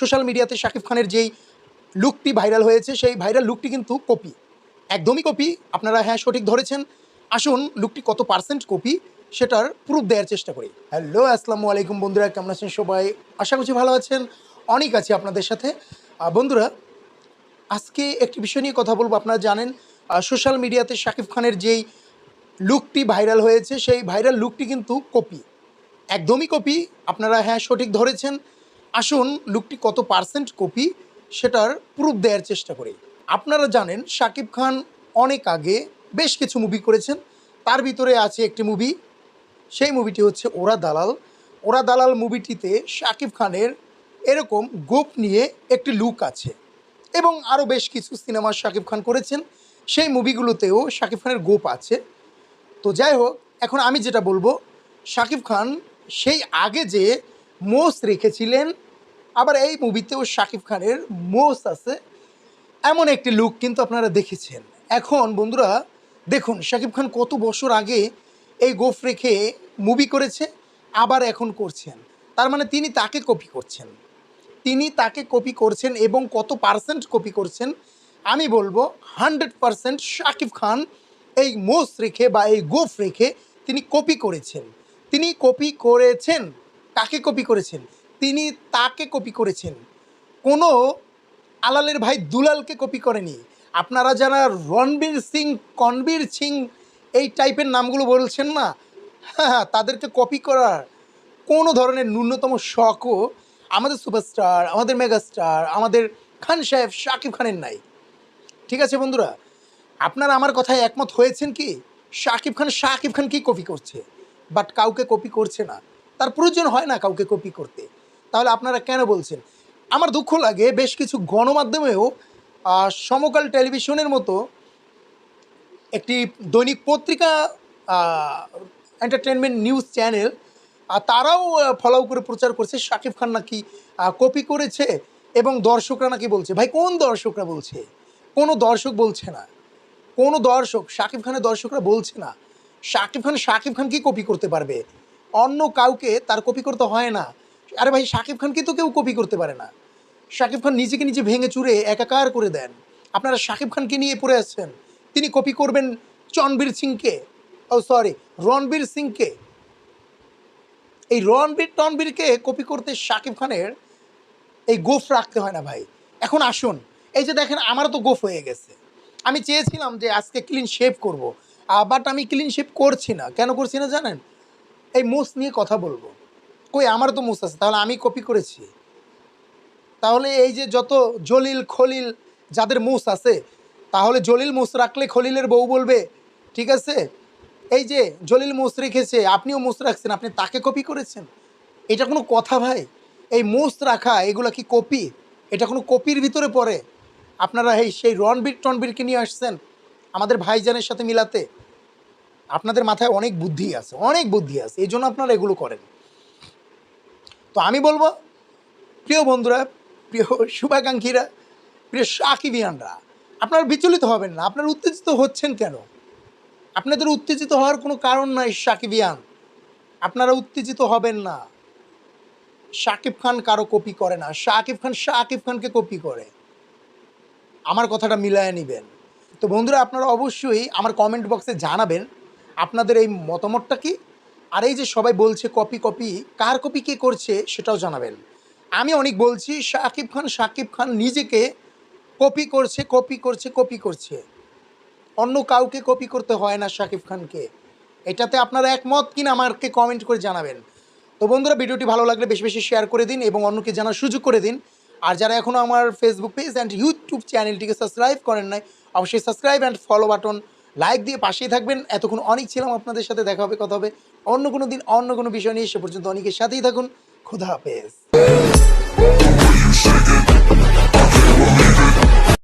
Social মিডিয়াতে শাকিব খানের যেই লুকটি ভাইরাল হয়েছে, সেই ভাইরাল লুকটি কিন্তু কপি একদমই কপি আপনারা হ্যাঁ সঠিক ধরেছেন। আসুন লুকটি কত পার্সেন্ট কপি সেটার প্রুফ দেওয়ার চেষ্টা করি। হ্যালো আসসালামু আলাইকুম বন্ধুরা, কেমন আছেন সবাই? আশা করছি ভালো আছেন। অনেক আছি আপনাদের সাথে। বন্ধুরা, আজকে একটি বিষয় নিয়ে কথা বলব, আপনারা জানেন সোশ্যাল মিডিয়াতে শাকিব খানের যেই লুকটি ভাইরাল হয়েছে, সেই ভাইরাল লুকটি কিন্তু কপি একদমই কপি আপনারা হ্যাঁ সঠিক ধরেছেন। আসুন, লুকটি কত পার্সেন্ট কপি সেটার প্রুফ দেওয়ার চেষ্টা করি। আপনারা জানেন, শাকিব খান অনেক আগে বেশ কিছু মুভি করেছেন। তার ভিতরে আছে একটি মুভি সেই মুভিটি হচ্ছে ওরা দালাল। ওরা দালাল মুভিটিতে শাকিব খানের এরকম গোপ নিয়ে একটি লুক আছে। এবং আরও বেশ কিছু সিনেমা শাকিব খান করেছেন। সেই মুভিগুলোতেও শাকিব খানের গোপ আছে। তো যাই হোক, এখন আমি যেটা বলব, শাকিব খান সেই আগে যে মোস রেখেছিলেন আবার এই মুভিতেও শাকিব খানের মোস আছে। এমন একটি লুক কিন্তু আপনারা দেখেছেন। এখন বন্ধুরা, দেখুন, শাকিব খান কত বছর আগে এই গোফ রেখে মুভি করেছে, আবার এখন করছেন। তার মানে তিনি তাকে কপি করছেন। তিনি তাকে কপি করছেন এবং কত পার্সেন্ট কপি করছেন, আমি বলব হান্ড্রেড পার্সেন্ট শাকিব খান এই মোস রেখে বা এই গোফ রেখে তিনি কপি করেছেন। তিনি কপি করেছেন। কাকে কপি করেছেন? তিনি তাকে কপি করেছেন। কোনো আলালের ভাই দুলালকে কপি করেনি। আপনারা যারা রণবীর সিং, কনবীর সিং এই টাইপের নামগুলো বলছেন না হ্যাঁ তাদেরকে কপি করার কোনো ধরনের ন্যূনতম শখও আমাদের সুপারস্টার, আমাদের মেগাস্টার, আমাদের খান সাহেব শাকিব খানের নাই। ঠিক আছে বন্ধুরা, আপনারা আমার কথায় একমত হয়েছেন কি? শাকিব খান শাকিব খান কি কপি করছে? বাট কাউকে কপি করছে না। তার প্রয়োজন হয় না কাউকে কপি করতে। তাহলে আপনারা কেন বলছেন? আমার দুঃখ লাগে, বেশ কিছু গণমাধ্যমেও সমকাল টেলিভিশনের মতো একটি দৈনিক পত্রিকা এন্টারটেনমেন্ট নিউজ চ্যানেল তারাও ফলো করে প্রচার করছে। শাকিব খান নাকি কপি করেছে এবং দর্শকরা নাকি বলছে। ভাই, কোন দর্শকরা বলছে? কোনো দর্শক বলছে না। কোনো দর্শক, শাকিব খানের দর্শকরা বলছে না। শাকিব খান শাকিব খান কি কপি করতে পারবে? অন্য কাউকে তার কপি করতে হয় না। আরে ভাই, শাকিব খানকে তো কেউ কপি করতে পারে না। শাকিব খান নিজেকে নিজে ভেঙে চুরে একাকার করে দেন। আপনারা শাকিব খানকে নিয়ে পড়ে আসছেন তিনি কপি করবেন চনবীর সিংকে। ও সরি রণবীর সিংকে। এই রণবীর, টনবীরকে কপি করতে শাকিব খানের এই গোফ রাখতে হয় না ভাই। এখন আসুন, এই যে দেখেন, আমারও তো গোফ হয়ে গেছে। আমি চেয়েছিলাম যে আজকে ক্লিন শেভ করব বাট আমি ক্লিন শেভ করছি না। কেন করছি না জানেন? এই মোস নিয়ে কথা বলব। কই, আমারও তো মোস আছে, তাহলে আমি কপি করেছি। তাহলে এই যে যত জলিল, খলিল যাদের মুস আছে, তাহলে জলিল মুস রাখলে খলিলের বউ বলবে, ঠিক আছে? এই যে জলিল মুস রেখেছে, আপনিও মুস রাখছেন, আপনি তাকে কপি করেছেন? এটা কোনো কথা ভাই? এই মুস রাখা, এগুলো কি কপি এটা কোনো কপির ভিতরে পড়ে? আপনারা এই সেই রণবীর টনবীরকে নিয়ে আসছেন আমাদের ভাইজানের সাথে মিলাতে? আপনাদের মাথায় অনেক বুদ্ধি আছে, অনেক বুদ্ধি আছে, এই জন্য আপনারা এগুলো করেন। তো আমি বলব, প্রিয় বন্ধুরা, প্রিয় শুভাকাঙ্ক্ষীরা, প্রিয় সাকিবিয়ানরা, আপনারা বিচলিত হবেন না, আপনারা উত্তেজিত হচ্ছেন কেন? আপনাদের উত্তেজিত হওয়ার কোনো কারণ নাই সাকিবিয়ান। আপনারা উত্তেজিত হবেন না। শাকিব খান কারও কপি করে না। শাকিব খান শাকিব খানকে কপি করে। আমার কথাটা মিলায় নেবেন। তো বন্ধুরা, আপনারা অবশ্যই আমার কমেন্ট বক্সে জানাবেন। আপনাদের এই মতামতটা কি? আর এই যে সবাই বলছে কপি কপি কার কপি কে করছে সেটাও জানাবেন। আমি অনেক বলছি, শাকিব খান শাকিব খান নিজেকে কপি করছে কপি করছে কপি করছে। অন্য কাউকে কপি করতে হয় না শাকিব খানকে। এটাতে আপনারা একমত কিনা আমাকে কমেন্ট করে জানাবেন। তো বন্ধুরা, ভিডিওটি ভালো লাগলে বেশি বেশি শেয়ার করে দিন এবং অন্যকে জানার সুযোগ করে দিন। আর যারা এখনও আমার ফেসবুক পেজ অ্যান্ড ইউটিউব চ্যানেলটিকে সাবস্ক্রাইব করেন নাই, অবশ্যই subscribe and follow button like দিয়ে পাশেই থাকবেন। এতক্ষণ অনেক ছিলাম আপনাদের সাথে, দেখা হবে, কথা হবে। অন্য কোনো দিন অন্য কোনো বিষয় নিয়ে সে পর্যন্ত অনেকের সাথেই থাকুন। খুদা হাফেজ।